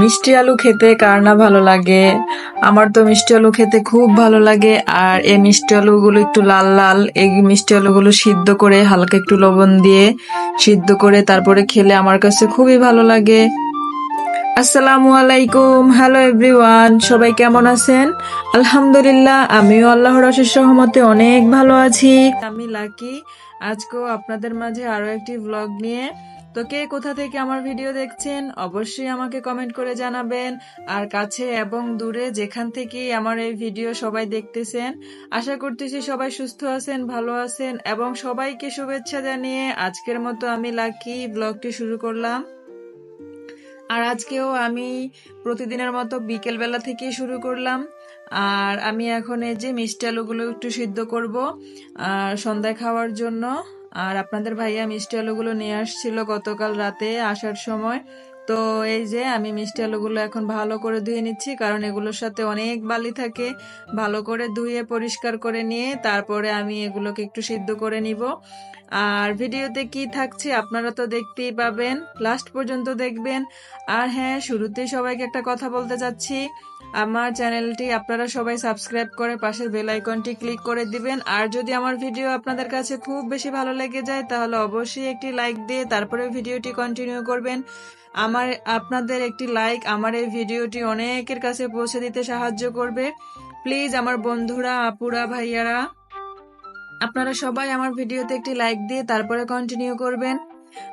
মিষ্টি আলু খেতে কার না ভালো লাগে? আমার তো মিষ্টি আলু খেতে খুব ভালো লাগে, আর এই মিষ্টি আলুগুলো একটু লাল লাল। এই মিষ্টি আলুগুলো সিদ্ধ করে হালকা একটু লবণ দিয়ে সিদ্ধ করে তারপরে খেলে আমার কাছে খুবই ভালো লাগে। আসসালামু আলাইকুম, হ্যালো এভরিওয়ান, সবাই কেমন আছেন? আলহামদুলিল্লাহ, আমিও আল্লাহর অশেষ সহমতে অনেক ভালো আছি। আমি লাকি, আজকেও আপনাদের মাঝে আরও একটি ভ্লগ নিয়ে তো কে কোথা থেকে আমার ভিডিও দেখছেন, অবশ্যই আমাকে কমেন্ট করে জানাবেন। আর কাছে এবং দূরে যেখান থেকেই আমার এই ভিডিও সবাই দেখতেছেন, আশা করতেছি সবাই সুস্থ আছেন, ভালো আছেন, এবং সবাইকে শুভেচ্ছা জানিয়ে আজকের মতো আমি লাকি ব্লগটি শুরু করলাম। আর আজকেও আমি প্রতিদিনের মতো বিকেল বেলা থেকেই শুরু করলাম। আর আমি এখন এই যে মিষ্টি আলুগুলো একটু সিদ্ধ করব, আর সন্ধ্যায় খাওয়ার জন্য। আর আপনাদের ভাইয়া মিষ্টি আলুগুলো নিয়ে আসছিল গতকাল রাতে আসার সময়। তো এই যে আমি মিষ্টি আলুগুলো এখন ভালো করে ধুয়ে নিচ্ছি, কারণ এগুলোর সাথে অনেক বালি থাকে। ভালো করে ধুয়ে পরিষ্কার করে নিয়ে তারপরে আমি এগুলোকে একটু সিদ্ধ করে নিব। আর ভিডিওতে কি থাকছে আপনারা তো দেখতেই পাবেন, লাস্ট পর্যন্ত দেখবেন। আর হ্যাঁ শুরুতেই সবাইকে একটা কথা বলতে চাচ্ছি। আমার চ্যানেলটি আপনারা সবাই সাবস্ক্রাইব করে পাশের বেল আইকনটি ক্লিক করে দিবেন। আর যদি আমার ভিডিও আপনাদের কাছে খুব বেশি ভালো লেগে যায়, তাহলে অবশ্যই একটি লাইক দিয়ে তারপরে ভিডিওটি কন্টিনিউ করবেন। আমার, আপনাদের একটি লাইক আমার এই ভিডিওটি অনেকের কাছে পৌঁছে দিতে সাহায্য করবে। প্লিজ, আমার বন্ধুরা, আপুরা, ভাইয়ারা, আপনারা সবাই আমার ভিডিওতে একটি লাইক দিয়ে তারপরে কন্টিনিউ করবেন।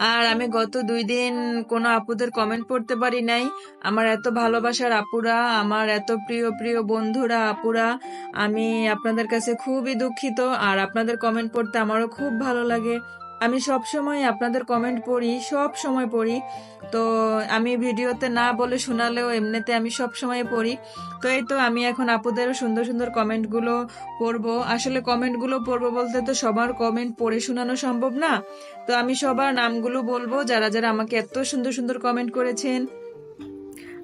আর আমি গত দুই দিন কোনো আপুদের কমেন্ট পড়তে পারি নাই। আমার এত ভালোবাসার আপুরা, আমার এত প্রিয় প্রিয় বন্ধুরা, আপুরা, আমি আপনাদের কাছে খুবই দুঃখিত। আর আপনাদের কমেন্ট পড়তে আমারও খুব ভালো লাগে। আমি সব সময় আপনাদের কমেন্ট পড়ি, সব সময় পড়ি। তো আমি ভিডিওতে না বলে শোনালেও এমনিতে আমি সব সময় পড়ি। তো এই তো আমি এখন আপুদের সুন্দর সুন্দর কমেন্টগুলো পড়ব। আসলে কমেন্টগুলো পড়ব বলতে তো সবার কমেন্ট পড়ে শোনানো সম্ভব না। তো আমি সবার নামগুলো বলব, যারা যারা আমাকে এত সুন্দর সুন্দর কমেন্ট করেছেন।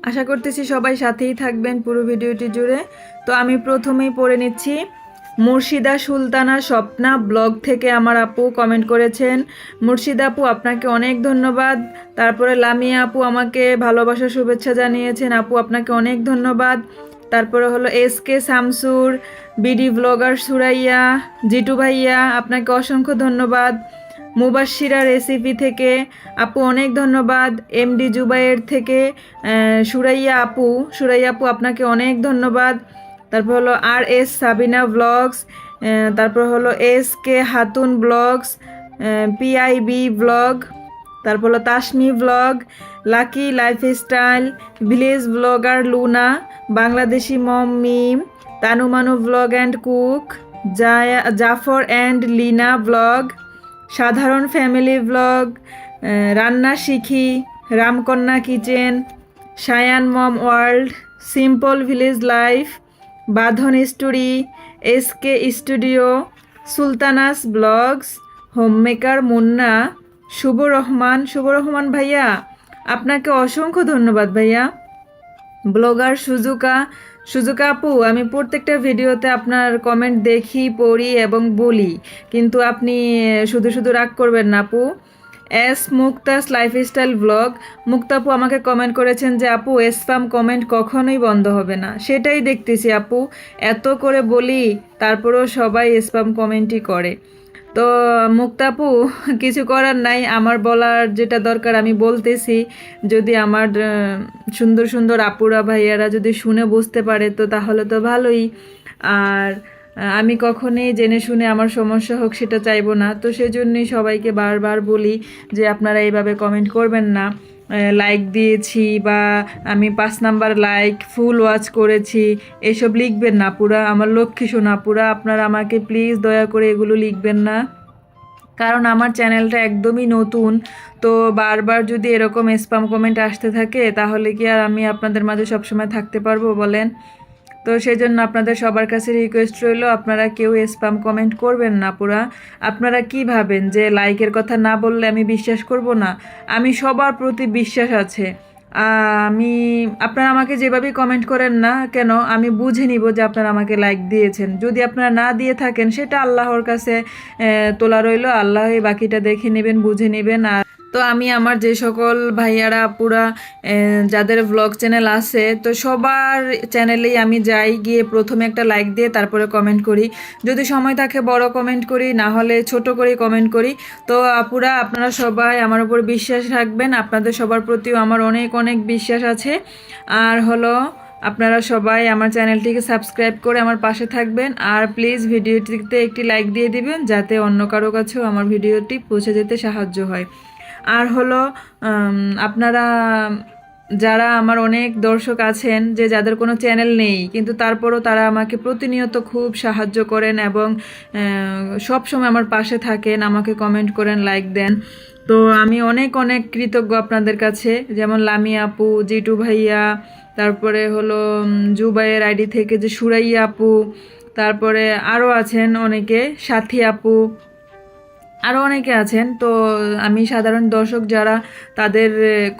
আশা করতেছি সবাই সাথেই থাকবেন পুরো ভিডিওটি জুড়ে। তো আমি প্রথমেই পড়ে নিচ্ছি। মুর্শিদা সুলতানা স্বপ্না ব্লগ থেকে আমার আপু কমেন্ট করেছেন। মুর্শিদা আপু, আপনাকে অনেক ধন্যবাদ। তারপরে লামিয়া আপু আমাকে ভালোবাসার শুভেচ্ছা জানিয়েছেন। আপু, আপনাকে অনেক ধন্যবাদ। তারপরে হলো S K Shamsur BD blogger Suraiya, Jitu ভাইয়া, আপনাকে অসংখ্য ধন্যবাদ। মুবাশিরা রেসিপি থেকে আপু অনেক ধন্যবাদ। এমডি জুবাইয়ের থেকে সুরাইয়া আপু সুরাইয়া আপু, আপনাকে অনেক ধন্যবাদ। তারপর হলো আর এস সাবিনা ব্লগস তারপর হলো S K Khatun blogs PIB blog, তারপর হলো Tasmi blog, lucky lifestyle, village blogger Luna, Bangladeshi mom Mim Tanumanu blog and cook, Jaya, Jafar and Lina blog, সাধারণ ফ্যামিলি ব্লগ রান্না শিখি, Ramkanya kitchen, Sayan mom world, simple village life Badhon story SK studio, Sultana's blogs, homemaker Munna Shuvo Rahman Shuvo Rahman ভাইয়া, আপনাকে অসংখ্য ধন্যবাদ ভাইয়া। Blogger সুজুকা। সুজুকা আপু, আমি প্রত্যেকটা ভিডিওতে আপনার কমেন্ট দেখি, পড়ি এবং বলি। কিন্তু আপনি শুধু শুধু রাগ করবেন না আপু। S Mukta's lifestyle blog. Mukta আপু আমাকে কমেন্ট করেছেন যে, আপু স্প্যাম কমেন্ট কখনোই বন্ধ হবে না। সেটাই দেখতেছি, আপু। এত করে বলি, তারপরেও সবাই স্প্যাম কমেন্টই করে। তো, মুক্তাপু, কিছু করার নাই। আমার বলার যেটা দরকার, আমি বলতেছি। যদি আমার সুন্দর সুন্দর আপুরা, ভাইয়ারা যদি শুনে বুঝতে পারে, তো তাহলে তো ভালোই। আর আমি কখনোই জেনে শুনে আমার সমস্যা হোক সেটা চাইব না। তো সেজন্যই সবাইকে বারবার বলি যে আপনারা এইভাবে কমেন্ট করবেন না। লাইক দিয়েছি বা আমি পাঁচ নাম্বার লাইক ফুল ওয়াচ করেছি, এসব লিখবেন না। পুরা আমার লক্ষ্মী শোনা পুরা আপনারা আমাকে প্লিজ দয়া করে এগুলো লিখবেন না। কারণ আমার চ্যানেলটা একদমই নতুন। তো বারবার যদি এরকম স্পাম কমেন্ট আসতে থাকে, তাহলে কি আর আমি আপনাদের মাঝে সবসময় থাকতে পারব বলেন? তো সেই জন্য আপনাদের সবার কাছে রিকোয়েস্ট রইল, আপনারা কেউ স্পাম কমেন্ট করবেন না পুরা। আপনারা কি ভাবেন যে লাইকের কথা না বললে আমি বিশ্বাস করব না? আমি সবার প্রতি বিশ্বাস আছে। আমি, আপনারা আমাকে যেভাবেই কমেন্ট করেন না কেন, আমি বুঝে নিব যে আপনারা আমাকে লাইক দিয়েছেন। যদি আপনারা না দিয়ে থাকেন, সেটা আল্লাহর কাছে তোলা রইল। আল্লাহই বাকিটা দেখে নেবেন, বুঝে নেবেন আর তো আমি আমার যে সকল ভাইয়ারা, আপুরা যাদের ব্লগ চ্যানেল আছে, তো সবার চ্যানেলেই আমি যাই গিয়ে প্রথমে একটা লাইক দিয়ে তারপরে কমেন্ট করি। যদি সময় থাকে বড় কমেন্ট করি, না হলে ছোট করে কমেন্ট করি। তো আপুরা, আপনারা সবাই আমার উপর বিশ্বাস রাখবেন, আপনাদের সবার প্রতিও আমার অনেক অনেক বিশ্বাস আছে। আর হলো, আপনারা সবাই আমার চ্যানেলটিকে সাবস্ক্রাইব করে আমার পাশে থাকবেন। আর প্লিজ ভিডিওটিতে একটি লাইক দিয়ে দিবেন, যাতে অন্য কারও কাছেও আমার ভিডিওটি পৌঁছে যেতে সাহায্য হয়। আর হলো আপনারা যারা আমার অনেক দর্শক আছেন, যে যাদের কোনো চ্যানেল নেই, কিন্তু তারপরও তারা আমাকে প্রতিনিয়ত খুব সাহায্য করেন এবং সব সময় আমার পাশে থাকেন, আমাকে কমেন্ট করেন লাইক দেন। তো আমি অনেক অনেক কৃতজ্ঞ আপনাদের কাছে, যেমন লামি আপু, জিটু ভাইয়া, তারপরে হলো জুবাইয়ের আইডি থেকে যে সুরাইয়া আপু, তারপরে আরও আছেন অনেকে, সাথী আপু আরও অনেকে আছেন, তো আমি সাধারণ দর্শক যারা তাদের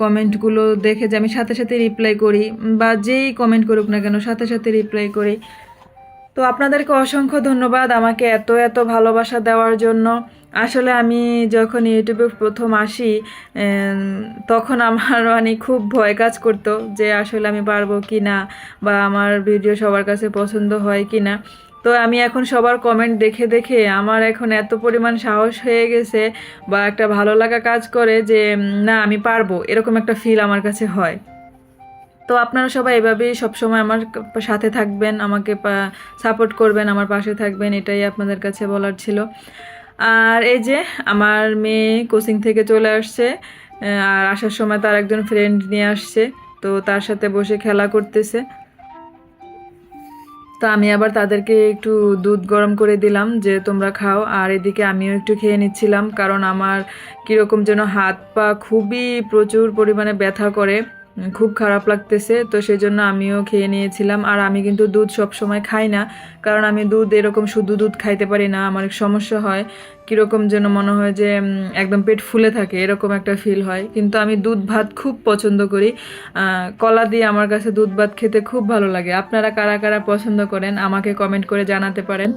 কমেন্টগুলো দেখে যে আমি সাথে সাথে রিপ্লাই করি বা যেই কমেন্ট করুক না কেন সাথে সাথে রিপ্লাই করি। তো আপনাদেরকে অসংখ্য ধন্যবাদ আমাকে এত এত ভালোবাসা দেওয়ার জন্য। আসলে আমি যখন ইউটিউবে প্রথম আসি তখন আমার মানে খুব ভয় কাজ করতো যে আসলে আমি পারব কি না বা আমার ভিডিও সবার কাছে পছন্দ হয় কি না তো আমি এখন সবার কমেন্ট দেখে দেখে আমার এখন এত পরিমাণ সাহস হয়ে গেছে বা একটা ভালো লাগা কাজ করে যে না, আমি পারব, এরকম একটা ফিল আমার কাছে হয়। তো আপনারা সবাই এভাবেই সবসময় আমার সাথে থাকবেন, আমাকে সাপোর্ট করবেন, আমার পাশে থাকবেন, এটাই আপনাদের কাছে বলার ছিল। আর এই যে, আমার মেয়ে কোচিং থেকে চলে আসছে আর আসার সময় তার একজন ফ্রেন্ড নিয়ে আসছে, তো তার সাথে বসে খেলা করতেছে। তো আমি আবার তাদেরকে একটু দুধ গরম করে দিলাম যে তোমরা খাও। আর এদিকে আমিও একটু খেয়ে নিচ্ছিলাম, কারণ আমার কীরকম যেন হাত পা খুবই প্রচুর পরিমাণে ব্যথা করে। খুব খারাপ লাগতেছে, তো সেই জন্য আমিও খেয়ে নিয়েছিলাম। আর আমি কিন্তু দুধ সব সময় খাই না, কারণ আমি দুধ এরকম শুধু দুধ খাইতে পারি না, আমার সমস্যা হয়। কীরকম যেন মনে হয় যে একদম পেট ফুলে থাকে, এরকম একটা ফিল হয়। কিন্তু আমি দুধ ভাত খুব পছন্দ করি। কলা দিয়ে আমার কাছে দুধ ভাত খেতে খুব ভালো লাগে। আপনারা কারা কারা পছন্দ করেন, আমাকে কমেন্ট করে জানাতে পারেন।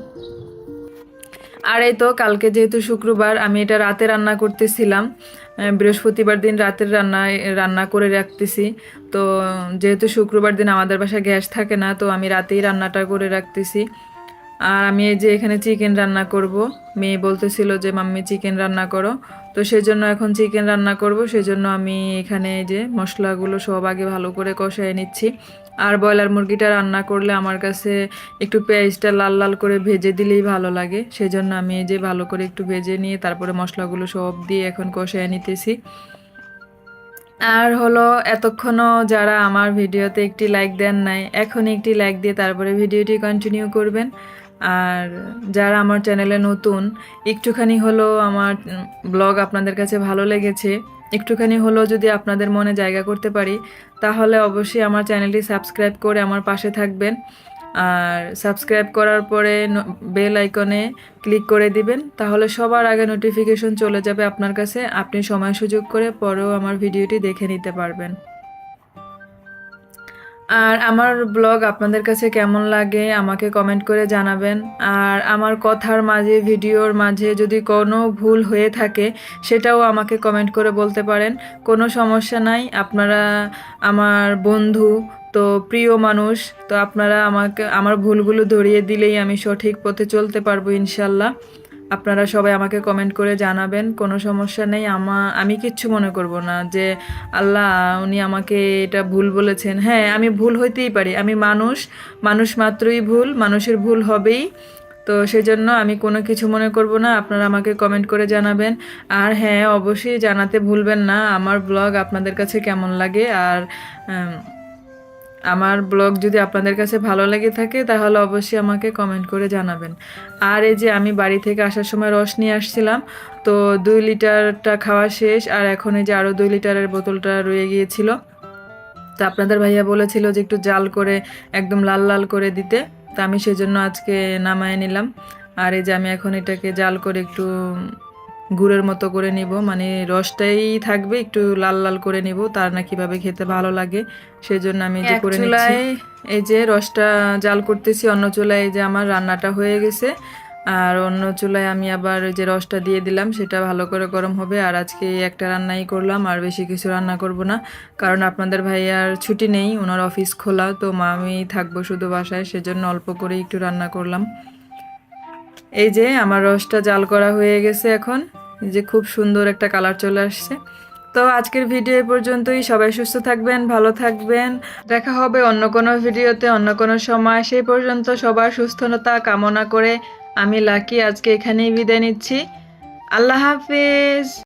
আর এই তো, কালকে যেহেতু শুক্রবার, আমি এটা রাতে রান্না করতেছিলাম। বৃহস্পতিবার দিন রাতের রান্না রান্না করে রাখতেছি। তো, যেহেতু শুক্রবার দিন আমাদের বাসায় গ্যাস থাকে না, তো আমি রাতেই রান্নাটা করে রাখতেছি। আর আমি এই যে এখানে চিকেন রান্না করব। মেয়ে বলতেছিল যে, মাম্মি, চিকেন রান্না করো। তো সেই জন্য এখন চিকেন রান্না করব। সেই জন্য আমি এখানে এই যে মশলাগুলো সব আগে ভালো করে কষায় নিচ্ছি। আর ব্রয়লার মুরগিটা রান্না করলে আমার কাছে একটু পেঁয়াজটা লাল লাল করে ভেজে দিলেই ভালো লাগে। সেই জন্য আমি এই যে ভালো করে একটু ভেজে নিয়ে তারপরে মশলাগুলো সব দিয়ে এখন কষায় নিতেছি। আর হলো, এতক্ষণও যারা আমার ভিডিওতে একটি লাইক দেন নাই এখন একটি লাইক দিয়ে তারপরে ভিডিওটি কন্টিনিউ করবেন। আর যারা আমার চ্যানেলে নতুন, একটুখানি হলো আমার ব্লগ আপনাদের কাছে ভালো লেগেছে একটুখানি হলেও যদি আপনাদের মনে জায়গা করতে পারি, তাহলে অবশ্যই আমার চ্যানেলটি সাবস্ক্রাইব করে আমার পাশে থাকবেন। আর সাবস্ক্রাইব করার পরে বেল আইকনে ক্লিক করে দিবেন, তাহলে সবার আগে নোটিফিকেশন চলে যাবে আপনার কাছে। আপনি সময় সুযোগ করে পরেও আমার ভিডিওটি দেখে নিতে পারবেন। আর আমার ব্লগ আপনাদের কাছে কেমন লাগে আমাকে কমেন্ট করে জানাবেন। আর আমার কথার মাঝে, ভিডিওর মাঝে যদি কোনো ভুল হয়ে থাকে, সেটাও আমাকে কমেন্ট করে বলতে পারেন। কোনো সমস্যা নাই, আপনারা আমার বন্ধু, তো প্রিয় মানুষ, তো আপনারা আমাকে, আমার ভুলগুলো ধরিয়ে দিলেই আমি সঠিক পথে চলতে পারব ইনশাল্লাহ। আপনারা সবাই আমাকে কমেন্ট করে জানাবেন, কোনো সমস্যা নেই। আমা, আমি কিচ্ছু মনে করব না যে, আল্লাহ, উনি আমাকে এটা ভুল বলেছেন। হ্যাঁ আমি ভুল হইতেই পারি। আমি মানুষ মানুষ মাত্রই ভুল, মানুষের ভুল হবেই। তো সেজন্য আমি কোনো কিছু মনে করব না, আপনারা আমাকে কমেন্ট করে জানাবেন। আর হ্যাঁ অবশ্যই জানাতে ভুলবেন না। আমার ব্লগ আপনাদের কাছে কেমন লাগে? আর আমার ব্লগ যদি আপনাদের কাছে ভালো লেগে থাকে, তাহলে অবশ্যই আমাকে কমেন্ট করে জানাবেন। আর এই যে আমি বাড়ি থেকে আসার সময় রস নিয়ে আসছিলাম, তো দুই লিটারটা খাওয়া শেষ, আর এখন এই যে আরও দুই লিটারের বোতলটা রয়ে গিয়েছিল। তো আপনাদের ভাইয়া বলেছিল যে একটু জাল করে, একদম লাল লাল করে দিতে। তো আমি সেজন্য আজকে নামায় নিলাম। আর এই যে আমি এখন এটাকে জাল করে একটু গুড়ের মতো করে নিব। মানে রসটাই থাকবে একটু লাল লাল করে নিব তার না কীভাবে খেতে ভালো লাগে সেজন্য আমি এই যে করে নিচ্ছি। এই যে রসটা জাল করতেছি অন্য চুলায় এই যে আমার রান্নাটা হয়ে গেছে। আর অন্য চুলায় আমি আবার যে রসটা দিয়ে দিলাম সেটা ভালো করে গরম হবে। আর আজকে একটা রান্নাই করলাম আর বেশি কিছু রান্না করব না। কারণ আপনাদের ভাইয়ার ছুটি নেই ওনার অফিস খোলা তো মা আমি থাকব শুধু বাসায় সেজন্য অল্প করে একটু রান্না করলাম। এই যে আমার রসটা জাল করা হয়ে গেছে এখন। যে খুব সুন্দর একটা কালার চলে আসছে। তো আজকের ভিডিও পর্যন্তই। সবাই সুস্থ থাকবেন, ভালো থাকবেন। দেখা হবে অন্য কোনো ভিডিওতে, অন্য কোনো সময়। সেই পর্যন্ত সবার সুস্থতা কামনা করে আমি লাকি আজকে এখানেই বিদায় নিচ্ছি। আল্লাহ হাফিজ।